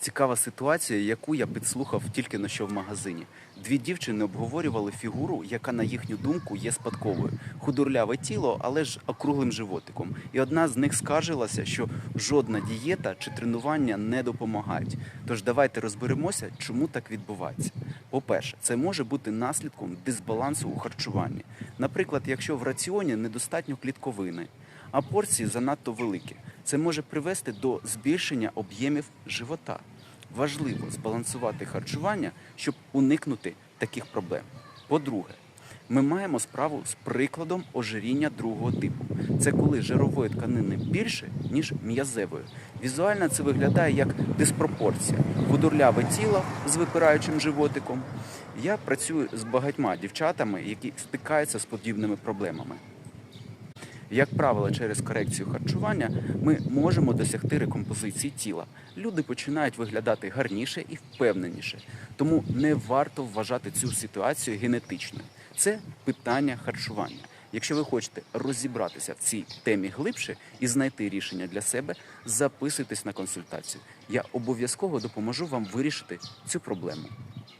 Цікава ситуація, яку я підслухав тільки на що в магазині. Дві дівчини обговорювали фігуру, яка, на їхню думку, є спадковою. Худорляве тіло, але ж округлим животиком. І одна з них скаржилася, що жодна дієта чи тренування не допомагають. Тож давайте розберемося, чому так відбувається. По-перше, це може бути наслідком дисбалансу у харчуванні. Наприклад, якщо в раціоні недостатньо клітковини, а порції занадто великі. Це може привести до збільшення об'ємів живота. Важливо збалансувати харчування, щоб уникнути таких проблем. По-друге, ми маємо справу з прикладом ожиріння другого типу. Це коли жирової тканини більше, ніж м'язевої. Візуально це виглядає як диспропорція. Худорляве тіло з випираючим животиком. Я працюю з багатьма дівчатами, які стикаються з подібними проблемами. Як правило, через корекцію харчування ми можемо досягти рекомпозиції тіла. Люди починають виглядати гарніше і впевненіше. Тому не варто вважати цю ситуацію генетичною. Це питання харчування. Якщо ви хочете розібратися в цій темі глибше і знайти рішення для себе, записуйтесь на консультацію. Я обов'язково допоможу вам вирішити цю проблему.